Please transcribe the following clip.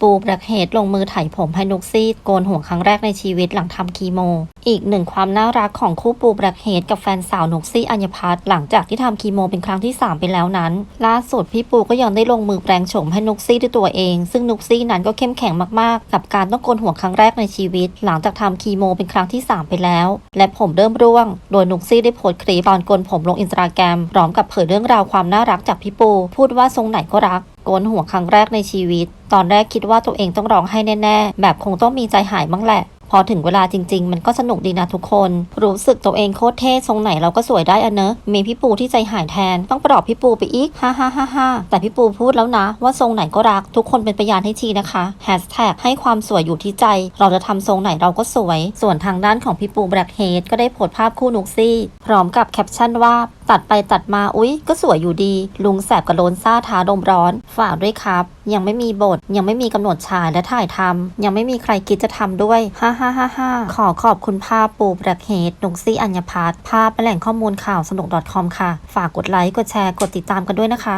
ปูแบล็กเฮดลงมือไถผมให้นุกซี่โกนหัวครั้งแรกในชีวิตหลังทำคีโม อีกหนึ่งความน่ารักของคู่ปูแบล็กเฮดกับแฟนสาวนุกซี่อัญพัฒน์หลังจากที่ทำคีโมเป็นครั้งที่ 3 ไปแล้วนั้น ล่าสุดพี่ปูก็ยังได้ลงมือแปลงโฉมให้นุกซี่ด้วยตัวเอง ซึ่งนุกซี่นั้นก็เข้มแข็งมากๆ กับการต้องโกนหัวครั้งแรกในชีวิต หลังจากทำคีโมเป็นครั้งที่ 3 ไปแล้ว และผมเริ่มร่วง โดยนุกซี่ได้โพสต์คลิปตอนโกนผมลงอินสตาแกรมพร้อมกับเผยเรื่องราวความน่ารักจากพี่ปู พูดว่าทรงไหนก็รัก โกนหัวครั้งแรกในชีวิต ตอนแรกคิดว่าตัวเองต้องร้องไห้แน่ๆ แบบคงต้องมีใจหายบ้างแหละ พอถึงเวลาจริง ๆ มันก็สนุกดีนะทุกคน รู้สึกตัวเองโคตรเท่ทรงไหนเราก็สวยได้อะเนอะ มีพี่ปูที่ใจหายแทน ต้องปลอบพี่ปูไปอีก ฮ่าฮ่าฮ่าฮ่าแต่พี่ปูพูดแล้วนะ ว่าทรงไหนก็รัก ทุกคนเป็นพยานให้ทีนะคะแฮชแท็กให้ความสวยอยู่ที่ใจ เราจะทำทรงไหนเราก็สวย ส่วนทางด้านของพี่ปูแบล็กเฮดก็ได้โพสภาพคู่นุกซี่ พร้อมกับแคปชั่นว่าตัดไปตัดมาอุ๊ย ก็สวยอยู่ดี ลุงแสบกับโลนซ่าท้าดมร้อน ฝากด้วยครับ ยังไม่มีบท ยังไม่มีกำหนดฉายและถ่ายทำยังไม่มีใครคิดจะทำด้วยฮ่าฮ่าฮ่าฮ่าขอขอบคุณภาพปูแบล็กเฮดนุกซี่อัญญพัฒน์ภาพแหล่งข้อมูลข่าวสนุก .com ค่ะ ฝากกดไลค์ กดแชร์ กดติดตามกันด้วยนะคะ